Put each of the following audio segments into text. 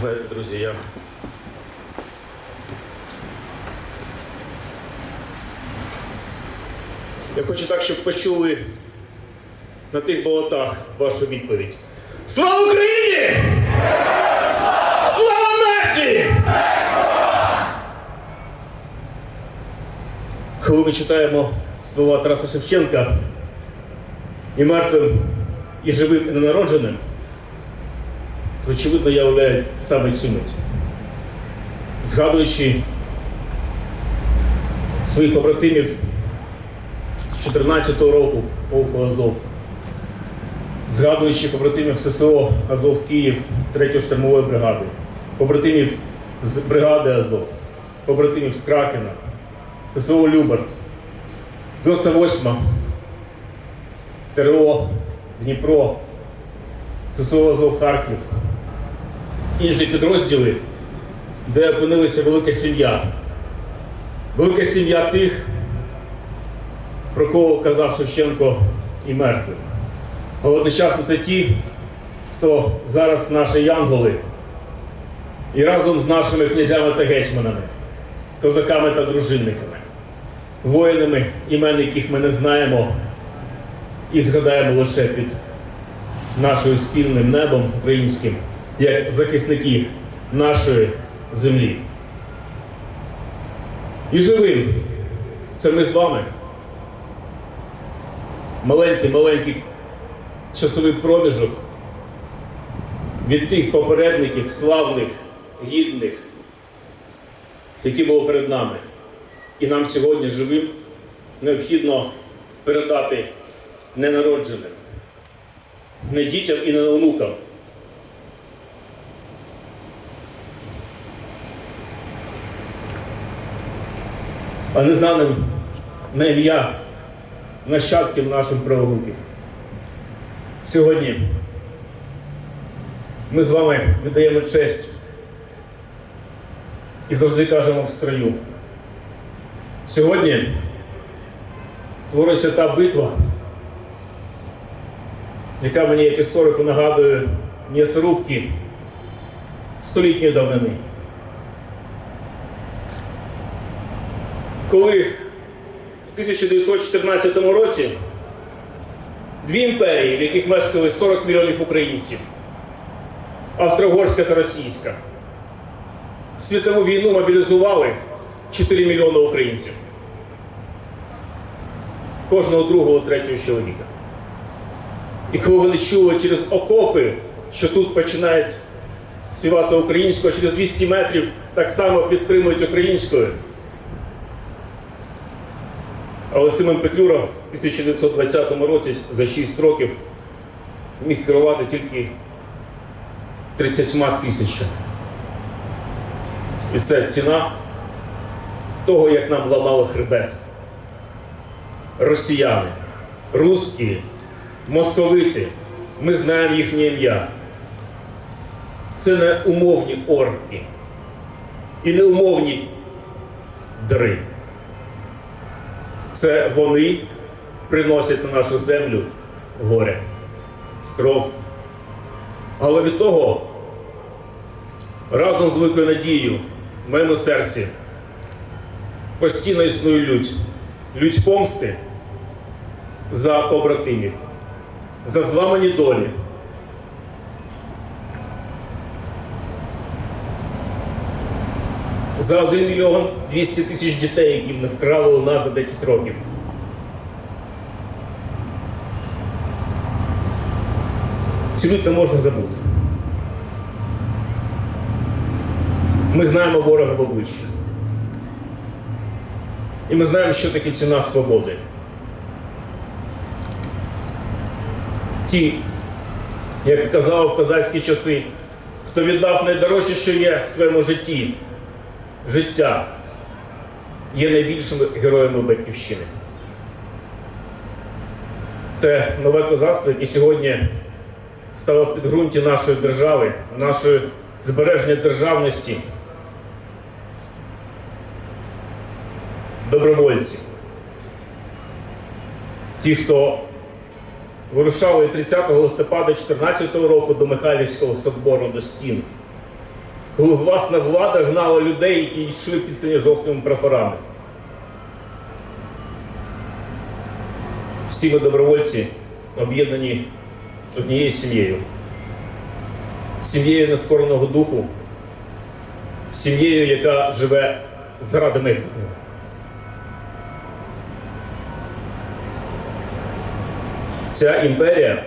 Знаєте, друзі, я Я хочу так, щоб почули на тих болотах вашу відповідь. Слава Україні! Слава нації! Коли ми читаємо слова Тараса Шевченка і мертвим, і живим, і ненародженим, очевидно я уявляю саме цю мить. Згадуючи своїх побратимів з 14-го року полку Азов, згадуючи побратимів ССО Азов Київ 3-ї штурмової бригади, побратимів з бригади Азов, побратимів з Кракена, ССО Люберт, 98 ТРО Дніпро, ССО Азов Харків, інші підрозділи, де опинилася велика сім'я. Велика сім'я тих, про кого казав Шевченко і мертвий. Але одночасно це ті, хто зараз наші янголи, і разом з нашими князями та гетьманами, козаками та дружинниками, воїнами, імен яких ми не знаємо і згадаємо лише під нашою спільним небом українським, як захисники нашої землі. І живим це ми з вами. Маленький-маленький часовий проміжок від тих попередників славних, гідних, які були перед нами. І нам сьогодні живим необхідно передати ненародженим, не дітям і не онукам. А незнаним на ім'я нащадків нашим правогуків. Сьогодні ми з вами віддаємо честь і завжди кажемо в строю. Сьогодні твориться та битва, яка мені як історику нагадує м'ясорубки столітньої давнини. Коли в 1914 році дві імперії, в яких мешкали 40 мільйонів українців, Австро-Угорська та Російська, в світову війну мобілізували 4 мільйони українців. Кожного другого, третього чоловіка. І коли вони чули через окопи, що тут починають співати українською, а через 200 метрів так само підтримують українською. Але Симон Петлюра в 1920 році за 6 років міг керувати тільки 30 тисячами. І це ціна того, як нам ламало хребет. Росіяни, русські, московити, ми знаємо їхнє ім'я. Це не умовні орки і не умовні дри. Це вони приносять на нашу землю горе, кров. Але від того разом з великою надією в моєму серці постійно існує лють. Лють помсти за побратимів, за зламані долі. За 1 мільйон 200 тисяч дітей, які не вкрали у нас за 10 років. Цю лють можна забути. Ми знаємо ворога в обличчя. І ми знаємо, що таке ціна свободи. Ті, як казав в козацькі часи, хто віддав найдорожче, що є в своєму житті життя є найбільшими героями Батьківщини. Те нове козацтво, яке сьогодні стало в підґрунті нашої держави, нашої збереження державності, добровольці. Ті, хто вирушали 30 листопада 2014 року до Михайлівського собору до стін коли власна влада гнала людей, які йшли під синьо-жовтими прапорами. Всі ми добровольці об'єднані однією сім'єю, сім'єю нескореного духу, сім'єю, яка живе заради майбутнього. Ця імперія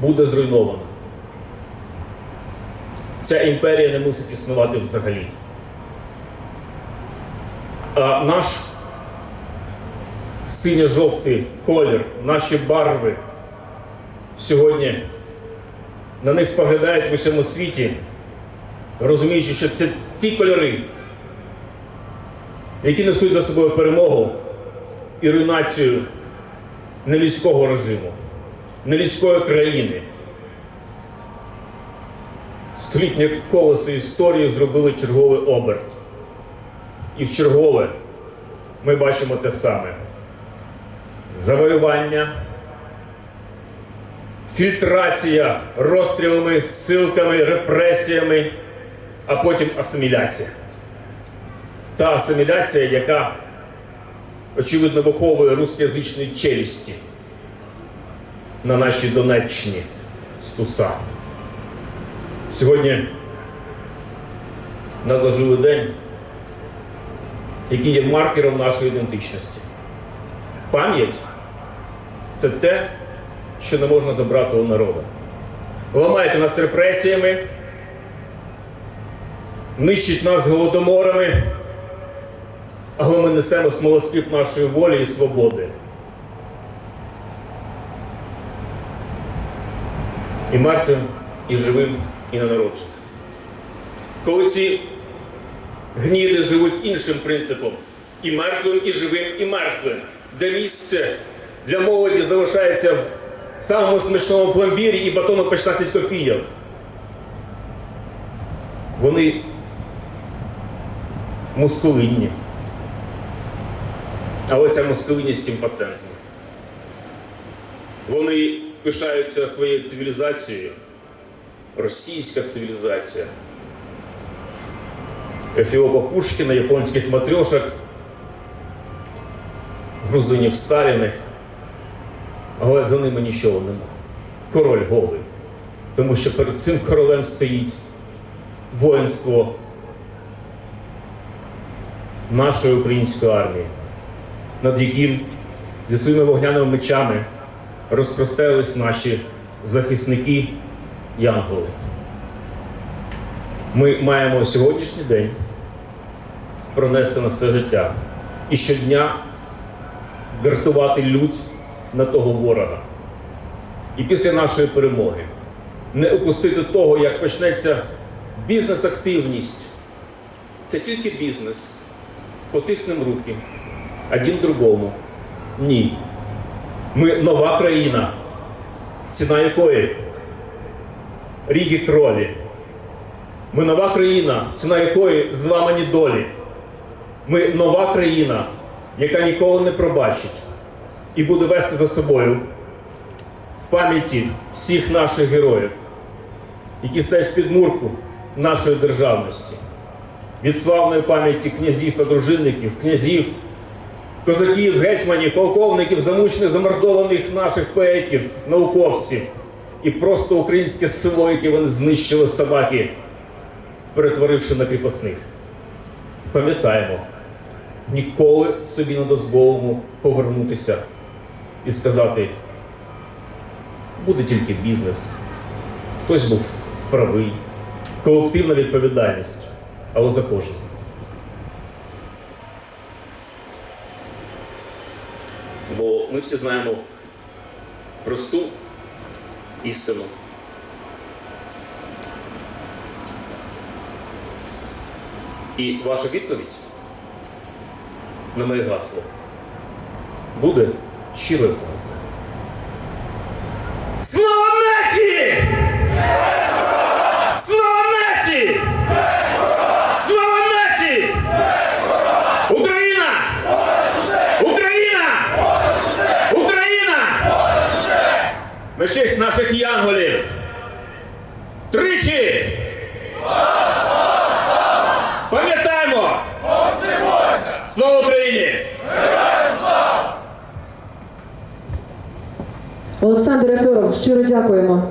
буде зруйнована. Ця імперія не мусить існувати взагалі. А наш синьо-жовтий колір, наші барви сьогодні на них споглядають в усьому світі, розуміючи, що це ті кольори, які несуть за собою перемогу і руйнацію нелюдського режиму, нелюдської країни. Столітнє колесо історії зробили черговий оберт. І в чергове ми бачимо те саме: завоювання, фільтрація розстрілами, ссилками, репресіями, а потім асиміляція. Та асиміляція, яка, очевидно, виховує рускоязичні челюсті на нашій Донеччині з Туса. Сьогодні надважливий день, який є маркером нашої ідентичності. Пам'ять це те, що не можна забрати у народу. Ламаєте нас репресіями, нищить нас голодоморами, але ми несемо смолоскип нашої волі і свободи. І мертвим, і живим, і ненародженим. Коли ці гніди живуть іншим принципом, і мертвим, і живим, і мертвим, де місце для молоді залишається в самому смачному пломбірі і батону по 16 копійок. Вони мускулинні. Але ця мускулинність імпотентна. Вони пишаються своєю цивілізацією, російська цивілізація. Ефіопа Пушкіна, японських матрьошок, грузинів Сталіних, але за ними нічого нема. Король голий. Тому що перед цим королем стоїть воїнство нашої української армії, над яким зі своїми вогняними мечами розпростелись наші захисники Янголи. Ми маємо сьогоднішній день пронести на все життя і щодня гартувати лють на того ворога. І після нашої перемоги не опустити того, як почнеться бізнес-активність. Це тільки бізнес. Потиснемо руки один другому. Ні. Ми нова країна, ціна якої ріги крові. Ми нова країна, ціна якої зламані долі. Ми нова країна, яка ніколи не пробачить і буде вести за собою в пам'яті всіх наших героїв, які стоять в підмурку нашої державності, від славної пам'яті князів та дружинників, князів, козаків, гетьманів, полковників, замучених, замордованих наших поетів, науковців і просто українське село, яке вони знищили собаки, перетворивши на кріпосних. Пам'ятаємо, ніколи собі не дозволимо повернутися і сказати, буде тільки бізнес. Хтось був правий, колективна відповідальність, але за кожен. Бо ми всі знаємо просту істину. І ваша відповідь на моє гасло буде щирою правдою нації! Слава нації! Слава нації! Україна! Україна! Україна! На честь наших янголів! Тричі! Пам'ятаємо! Слава Україні! Олександр Ефьоров, щиро дякуємо.